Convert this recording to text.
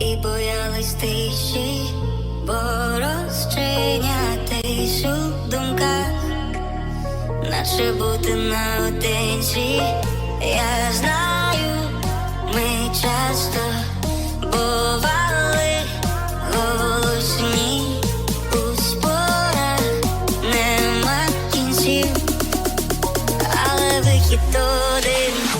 і боялись тиші, бо розчинятись у думках, наче бути наодинці. Я знаю, ми часто бували голосні у спорах, нема кінців, але вихід один.